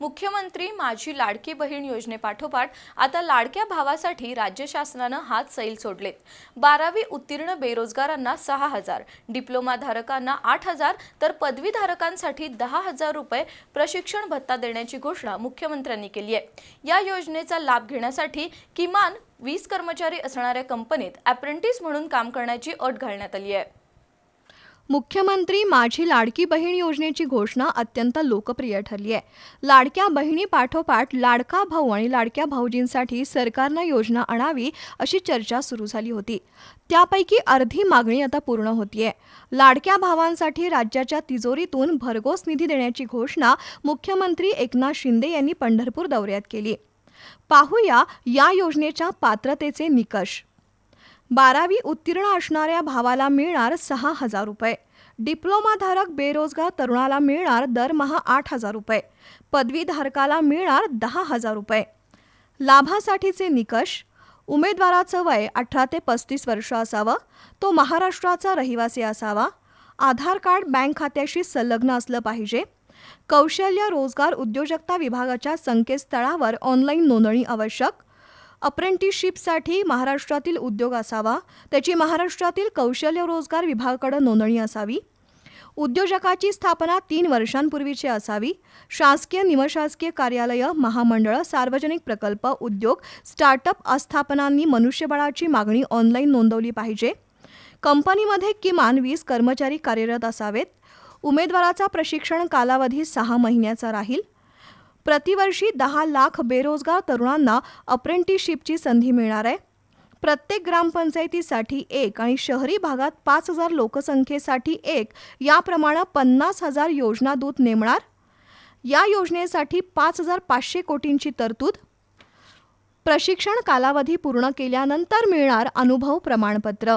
मुख्यमंत्री माझी लाडकी बहीण योजनेपाठोपाठ आता लाडक्या भावासाठी राज्य शासनानं हात सैल सोडलेत. बारावी उत्तीर्ण बेरोजगारांना सहा हजार डिप्लोमाधारकांना आठ हजार तर पदवीधारकांसाठी दहा हजार रुपये प्रशिक्षण भत्ता देण्याची घोषणा मुख्यमंत्र्यांनी केली आहे. या योजनेचा लाभ घेण्यासाठी किमान वीस कर्मचारी असणाऱ्या कंपनीत अप्रेंटिस म्हणून काम करण्याची अट घालण्यात आली आहे. मुख्यमंत्री माझी लाडकी बहीण योजनेची घोषणा अत्यंत लोकप्रिय ठरली आहे. लाडक्या बहिणीपाठोपाठ लाडका भाऊ आणि लाडक्या भाऊजींसाठी सरकारनं योजना आणावी अशी चर्चा सुरू झाली होती. त्यापैकी अर्धी मागणी आता पूर्ण होतीये. लाडक्या भावांसाठी राज्याच्या तिजोरीतून भरघोस निधी देण्याची घोषणा मुख्यमंत्री एकनाथ शिंदे यांनी पंढरपूर दौऱ्यात केली. पाहूया या योजनेच्या पात्रतेचे निकष. बारावी उत्तीर्ण असणाऱ्या भावाला मिळणार सहा हजार रुपये. डिप्लोमाधारक बेरोजगार तरुणाला मिळणार दरमहा आठ हजार रुपये. पदवीधारकाला मिळणार दहा हजार रुपये. लाभासाठीचे निकष. उमेदवाराचं वय अठरा ते पस्तीस वर्ष असावं. तो महाराष्ट्राचा रहिवासी असावा. आधार कार्ड बँक खात्याशी संलग्न असलं पाहिजे. कौशल्य रोजगार उद्योजकता विभागाच्या संकेतस्थळावर ऑनलाईन नोंदणी आवश्यक. अप्रेंटिसशिपसाठी महाराष्ट्रातील उद्योग असावा त्याची महाराष्ट्रातील कौशल्य रोजगार विभागाकडे नोंदणी असावी. उद्योजकाची स्थापना तीन वर्षांपूर्वीची असावी. शासकीय निमशासकीय कार्यालयं महामंडळं सार्वजनिक प्रकल्प उद्योग स्टार्टअप आस्थापनांनी मनुष्यबळाची मागणी ऑनलाईन नोंदवली पाहिजे. कंपनीमध्ये किमान वीस कर्मचारी कार्यरत असावेत. उमेदवाराचा प्रशिक्षण कालावधी सहा महिन्याचा राहील. प्रतिवर्षी दहा लाख बेरोजगार तरुणांना अप्रेंटिसशिपची संधी मिळणार आहे. प्रत्येक ग्रामपंचायतीसाठी एक आणि शहरी भागात पाच हजार लोकसंख्येसाठी एक याप्रमाणे पन्नास हजार योजना दूत नेमणार. या योजनेसाठी पाच हजार पाचशे कोटींची तरतूद. प्रशिक्षण कालावधी पूर्ण केल्यानंतर मिळणार अनुभव प्रमाणपत्र.